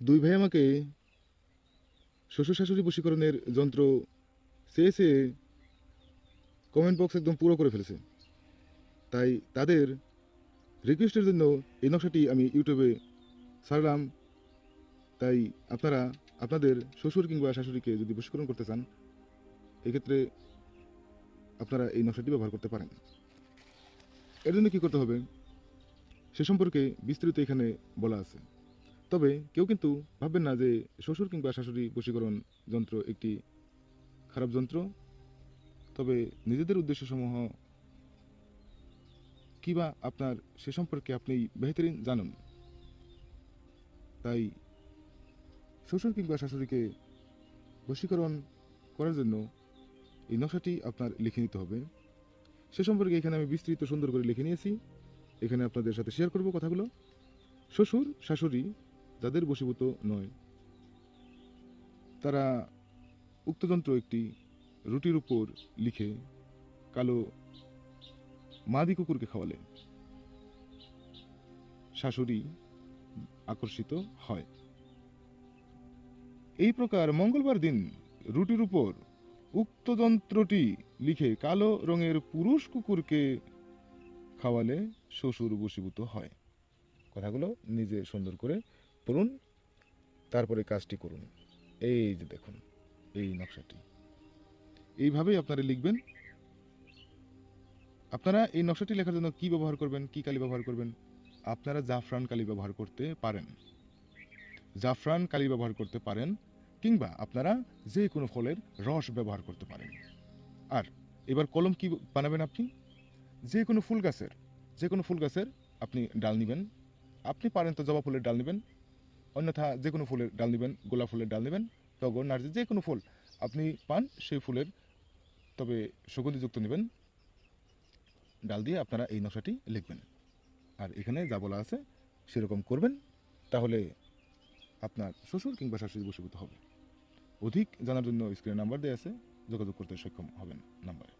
দুই ভাই আমাকে শ্বশুর শাশুড়ি বশীকরণের যন্ত্র চেয়ে কমেন্ট বক্স একদম পুরো করে ফেলেছে। তাই তাদের রিকোয়েস্টের জন্য এই নকশাটি আমি ইউটিউবে ছাড়লাম। তাই আপনারা আপনাদের শ্বশুর কিংবা শাশুড়িকে যদি বশীকরণ করতে চান, এক্ষেত্রে আপনারা এই নকশাটি ব্যবহার করতে পারেন। এর জন্য কী করতে হবে, সে সম্পর্কে বিস্তারিত এখানে বলা আছে। তবে কেউ কিন্তু ভাববেন না যে শ্বশুর কিংবা শাশুড়ি বশীকরণ যন্ত্র একটি খারাপ যন্ত্র। তবে নিজেদের উদ্দেশ্য উদ্দেশ্যসমূহ কিবা আপনার সে সম্পর্কে আপনি বেহতরিন জানুন। তাই শ্বশুর কিংবা শাশুড়িকে বশীকরণ করার জন্য এই নকশাটি আপনার লিখে নিতে হবে। সে সম্পর্কে এখানে আমি বিস্তৃত সুন্দর করে লিখে নিয়েছি। এখানে আপনাদের সাথে শেয়ার করব কথাগুলো। শ্বশুর, শাশুড়ি যাদের বশীভূত নয়। তারা উক্ত যন্ত্র একটি রুটির উপর লিখে কালো মাদি কুকুরকে খাওয়ালে। শাশুড়ি আকর্ষিত হয়। এই প্রকার মঙ্গলবার দিন রুটির উপর উক্ত যন্ত্রটি লিখে কালো রঙের পুরুষ কুকুরকে খাওয়ালে শ্বশুর বশীভূত হয়। কথাগুলো নিজে সুন্দর করে পড়ুন, তারপরে কাজটি করুন। এই যে দেখুন, এই নকশাটি। এইভাবেই আপনারা লিখবেন। আপনারা এই নকশাটি লেখার জন্য কি ব্যবহার করবেন, কি কালি ব্যবহার করবেন? আপনারা জাফরান কালি ব্যবহার করতে পারেন। জাফরান কালি ব্যবহার করতে পারেন, কিংবা আপনারা যে কোনো ফলের রস ব্যবহার করতে পারেন। আর এবার কলম কি বানাবেন আপনি? যে কোনো ফুল গাছের, যে কোনো ফুল গাছের আপনি ডাল নেবেন। আপনি পারেন তো জবা ফুলের ডাল নেবেন। অন্যথা যে কোনো ফুলের ডাল নেবেন, গোলাপ ফুলের ডাল নেবেন টগর নার্জি যে কোনো ফুল আপনি পান, সেই ফুলের তবে সুগন্ধিযুক্ত নেবেন। ডাল দিয়ে আপনারা এই নকশাটি লিখবেন। আর এখানে যা বলা আছে সেরকম করবেন, তাহলে আপনার শ্বশুর কিংবা শাশুড়ি বসীভূত হবে। অধিক জানার জন্য স্ক্রিনে নাম্বার দেওয়া আছে, যোগাযোগ করতে সক্ষম হবেন নাম্বারে।